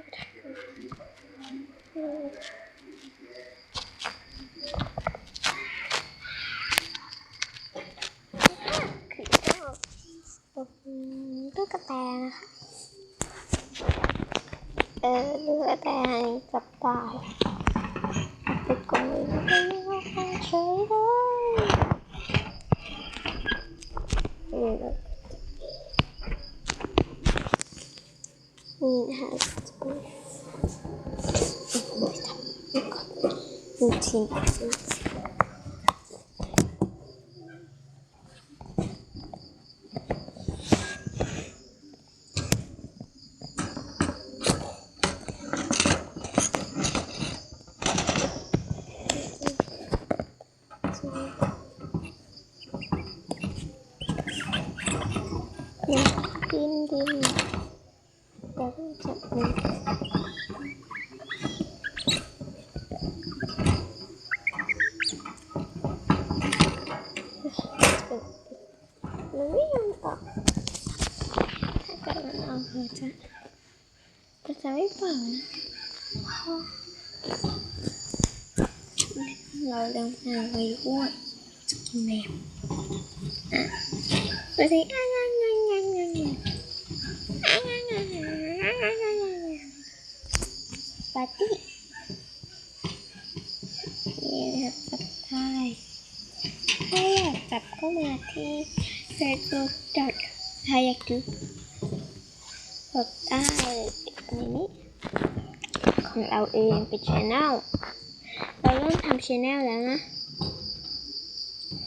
ลูกกระแตนะคะเออลูกกระแตจับตายไปกองไปลูกกระแตเฉยเลย นี่แบบนี่นะ คะโอ้ยทำนี่ก่อนดูทีมดูเนี่ยดินดินเดี๋ยวต้องจับมือมันไม่ยอมออกถ้าเกิดมันออกมันจะก็จะไม่เป่านะเราเดินทางไปอ้วนจะกินแมวอะดูสิอะงางางางางางอะงางางางางางปาร์ตี้นี่นะครับสับทายถ้าอยากจับก็มาที่ facebook ถ้าอยากดูกดได้ในนี้ของเราเองเป็นช anel เราเริ่มทำช anel แล้วนะ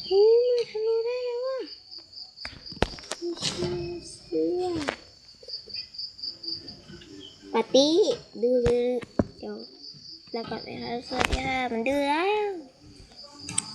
เฮ้ยมันทะลุได้แล้วอะไม่ใช่เสื้อปาร์ตี้ดูเลย ค่ะสวัสดีค่ะมันดื้อแล้ว